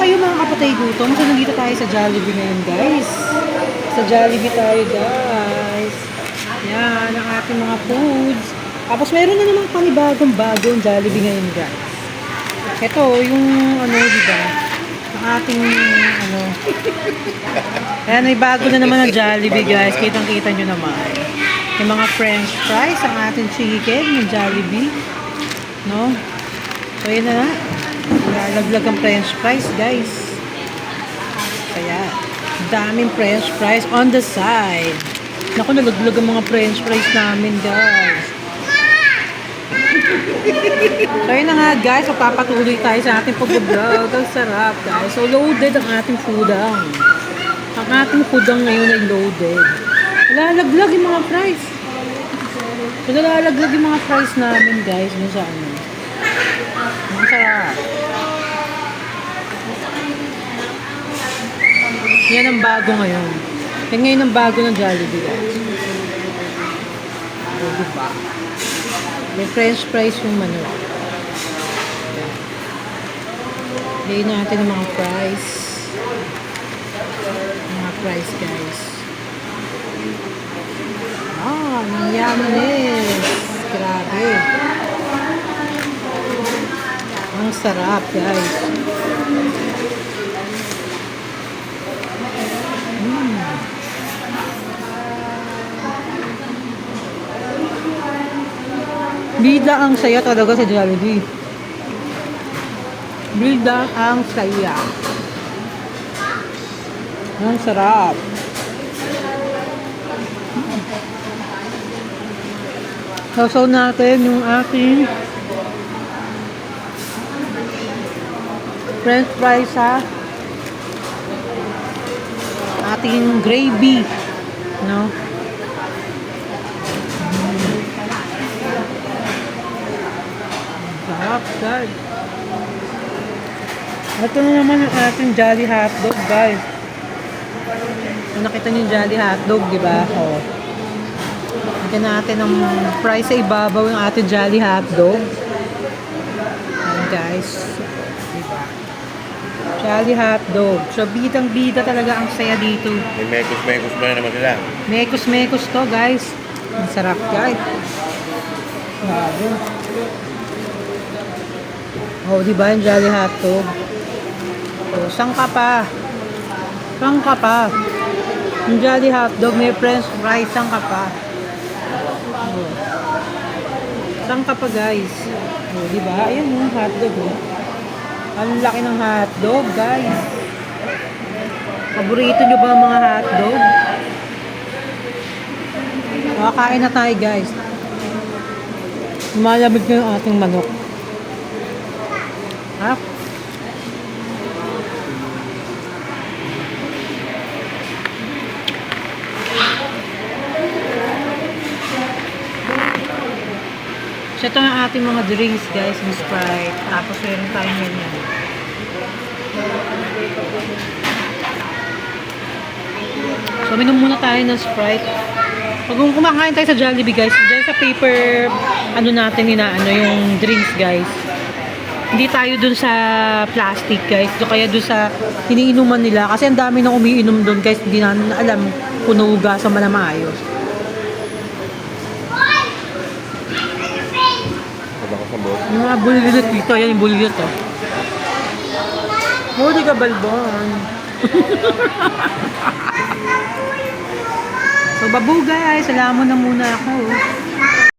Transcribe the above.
kayo mga kapatay gutom? So, nandito tayo sa Jollibee ngayon, guys. Sa Jollibee tayo, guys. Yan, ang ating mga foods. Tapos, meron na namang panibagong bagong Jollibee ngayon, guys. Ito, yung, ano, di ba? Ang ating, ano. Ayan, may bago na naman ang Jollibee, guys. Kitang-kita nyo naman. Yung mga french fries, ang ating chicken, yung Jollibee. No? So, yun na. Lalaglag ang french fries, guys. Kaya, daming french fries on the side. Naku, nalaglag ang mga french fries namin, guys. so, yun na nga, guys. So, papatuloy tayo sa ating pag-vlog. Ang sarap, guys. So, loaded ang ating foodang. Ang ating foodang ngayon ay loaded. Lalaglag yung mga fries. So, nalalaglag yung mga fries namin, guys. Yun sa ano. Ang sarap. Yan ang bago ngayon. Yan ngayon ang bago ng Jollibee, guys. O, diba? May french fries yung manok. Lagyan natin ang mga fries. Mga fries, guys. Ah, ang yumness. Grabe. Ang sarap, guys. Mm. Bida ang saya talaga sa Jollibee. Bida ang saya. Ang sarap. Sausaw natin yung ating french fries sa ating gravy. No? Sarap, guys. Ito na naman yung ating Jolly Hotdog, guys. Nakita niyo yung Jolly Hotdog, di ba? O. Lagyan natin ng fries sa ibabaw yung ating Jolly Hotdog. Ayan, guys. Di ba? Jolly Hotdog. So, bidang-bida talaga ang saya dito. May mekos-mekos pa na naman sila. Mekos-mekos to, guys. Ang sarap, guys. Grabe. Oh, di ba yung Jolly Hotdog? Oh, saan ka pa? Saan ka pa? Yung Jolly Hotdog, may french fries, saan ka pa? Oh. Saan ka pa, guys? Oh, di ba? Ayan yung hotdog, oh. Ang laki ng hotdog, guys. Paborito nyo ba ang mga hotdog? Makakain na tayo, guys. Lumalamig na yung ating manok. Ha? So, ito ang ating mga drinks, guys. Yung Sprite. Tapos, meron tayong ganyan. So, minom muna tayo ng Sprite. Pag kumakain tayo sa Jollibee, guys, dyan sa paper, ano natin, inaano, yung drinks, guys. Hindi tayo dun sa plastic, guys. So, kaya dun sa iniinuman nila. Kasi ang dami nang umiinom dun, guys. Hindi na alam kung nahugasan man na maayos. Yung mga bulilit dito, yan yung bulilit, oh. Huli ka, balbon. so, babu guys, alam mo na muna ako.